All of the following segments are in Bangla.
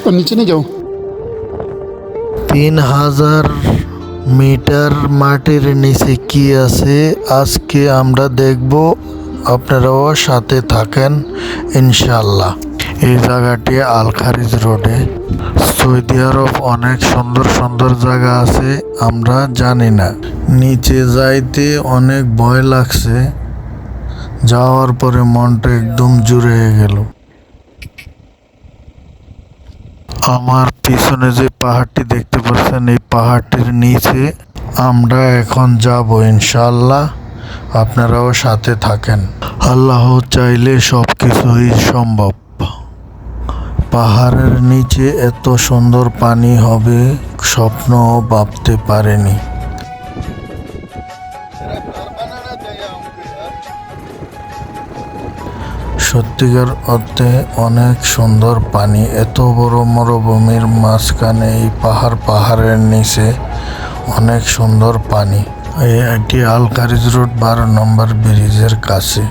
और नीचे नहीं जाओ তিন হাজার মিটার মাটির নিচে কি আছে আজকে আমরা দেখব আপনারাও সাথে থাকেন ইনশাল্লাহ এই জায়গাটি আলখারিজ রোডে সৌদি আরব অনেক সুন্দর সুন্দর জায়গা আছে আমরা জানি না নিচে যাইতে অনেক ভয় লাগছে যাওয়ার পরে মনটা একদম জুড়ে হয়ে গেল আমার পিছনে যে পাহাড়টি দেখতে পাচ্ছেন, এই পাহাড়টির নিচে আমরা এখন যাব ইনশাল্লাহ আপনারাও সাথে থাকেন। আল্লাহ চাইলে সব কিছুই সম্ভব। পাহাড়ের নিচে এত সুন্দর পানি হবে স্বপ্ন ভাবতে পারেনি। সত্যিকার অর্থে অনেক সুন্দর পানি। এত বড় মরুভূমির মাঝখানে এই পাহাড়, পাহাড়ের নিচে অনেক সুন্দর পানি। এটি আলকারিজ রোড বারো নম্বর ব্রিজের কাছে।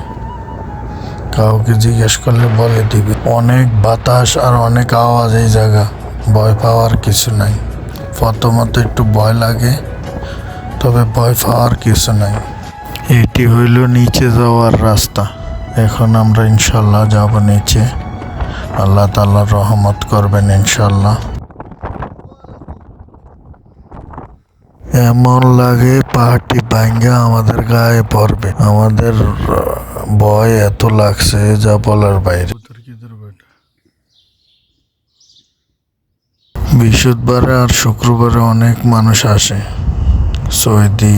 কাউকে জিজ্ঞেস করলে বলে দিবে। অনেক বাতাস আর অনেক আওয়াজ এই জায়গা। ভয় পাওয়ার কিছু নাই। প্রথমত একটু ভয় লাগে, তবে ভয় পাওয়ার কিছু নাই। এটি হইল নিচে যাওয়ার রাস্তা। এখন আমরা ইনশাল্লাহ যাব নিচে। আল্লাহ তাল্লাহ রহমত করবেন ইনশাল্লাহ। এমন লাগে পাহাড়টি ভাঙ্গা আমাদের গায়ে পড়বে। আমাদের ভয় এত লাগছে যা বলার বাইরে। বৃহস্পতিবারে আর শুক্রবারে অনেক মানুষ আসে। সৌদি,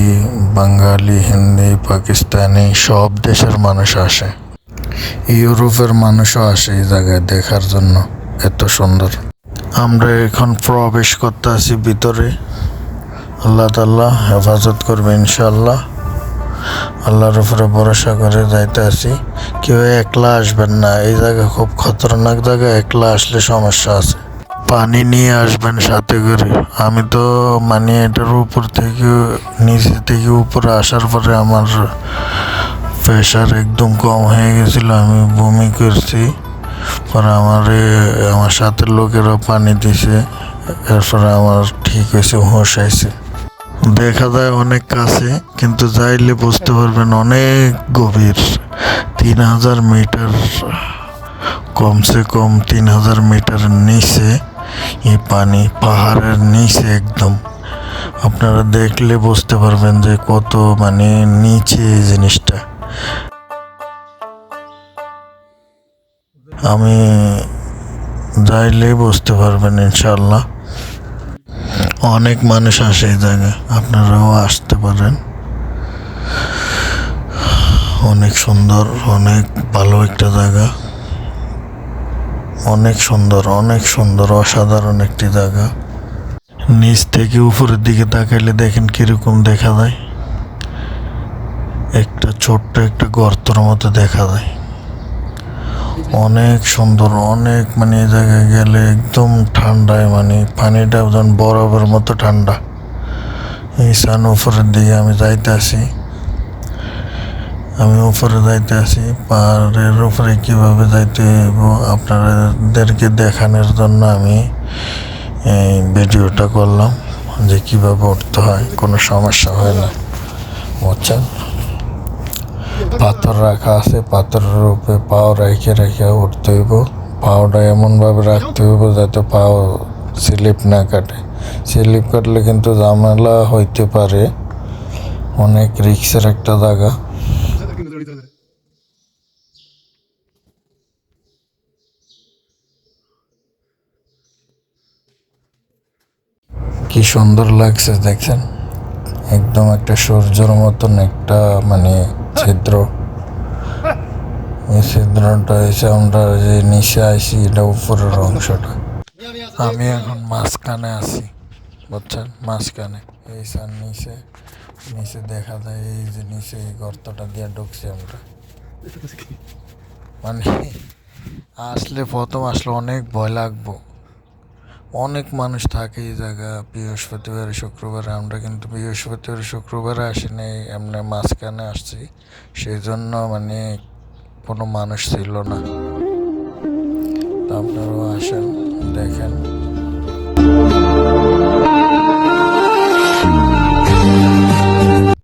বাঙালি, হিন্দি, পাকিস্তানি সব দেশের মানুষ আসে। ইউরোপের মানুষও আসে এই জায়গায় দেখার জন্য। এত সুন্দর। আমরা এখন প্রবেশ করতে আছি ভিতরে। আল্লাহ তাল্লাহ হেফাজত করবে ইনশাল্লাহ আল্লাহর উপরে ভরসা করে যাইতে আছি। কেউ একলা আসবেন না। এই জায়গা খুব খতরনাক জায়গা। একলা আসলে সমস্যা আছে। পানি নিয়ে আসবেন সাথে করে। আমি তো মানে এটার উপর থেকে, নিচে থেকে উপরে আসার পরে আমার প্রেশার একদম কম হয়ে গেছিল, আমি বমি করছি। পরে আমার আমার সাথে লোকেরা পানি দিছে, এরপরে আমার ঠিক হয়েছে, হুঁশ আইছে। দেখা যায় অনেক কাছে, কিন্তু যাইলে বুঝতে পারবেন অনেক গভীর। তিন হাজার মিটার কমসে কম তিন হাজার মিটার নিচে, এই পানি পাহাড়ের নিচে একদম। আপনারা দেখলে বুঝতে পারবেন যে কত মানে নিচে এই জিনিসটা। আমি যাইলেই বুঝতে পারবেন ইনশাল্লাহ অনেক মানুষ আসে এই জায়গায়, আপনারাও আসতে পারেন। অনেক সুন্দর, অনেক ভালো একটা জায়গা। অনেক সুন্দর অনেক সুন্দর, অসাধারণ একটি জায়গা। নিচ থেকে উপরের দিকে তাকাইলে দেখেন কীরকম দেখা যায়। একটা ছোট্ট একটা গর্তর মতো দেখা যায়। অনেক সুন্দর, অনেক মানে এই জায়গায় গেলে একদম ঠান্ডায় মানে পানিটা যেন বরফের মতো ঠান্ডা। এই সান উপরের দিকে আমি যাইতে আসি। আমি উপরে যাইতে আসি, পাহাড়ের উপরে কীভাবে যাইতে হইব আপনাদেরকে দেখানোর জন্য আমি এই ভিডিওটা করলাম যে কীভাবে উঠতে হয়, কোনো সমস্যা হয় না। বুঝছেন? পাথর রাখা আছে, পাথরের উপরে পাও রেখে রেখে উঠতে হইব। পাওটা এমনভাবে রাখতে হইব যাতে পাও স্লিপ না কাটে। স্লিপ কাটলে কিন্তু ঝামেলা হইতে পারে। অনেক রিক্সের একটা জায়গা। কি সুন্দর লাগছে দেখছেন? একদম একটা সূর্যর মতন একটা মানে ছিদ্র। এই ছিদ্রটা এসে আমরা যে নিচে আইছি এটা উপরের অংশটা। আমি এখন মাঝখানে আছি, বুঝছেন? মাঝখানে। এই সার নিচে নিচে দেখা যায় এই যে নিচে এই গর্তটা দিয়ে ঢুকছি আমরা। মানে আসলে প্রথম আসলে অনেক ভয় লাগবো। অনেক মানুষ থাকে এই জায়গা বৃহস্পতিবার শুক্রবারে। আমরা কিন্তু বৃহস্পতিবার শুক্রবারে আসিনি, এমনি মাঝখানে আসছি। সেই জন্য মানে কোনো মানুষ ছিল না। আপনারাও আসেন, দেখেন।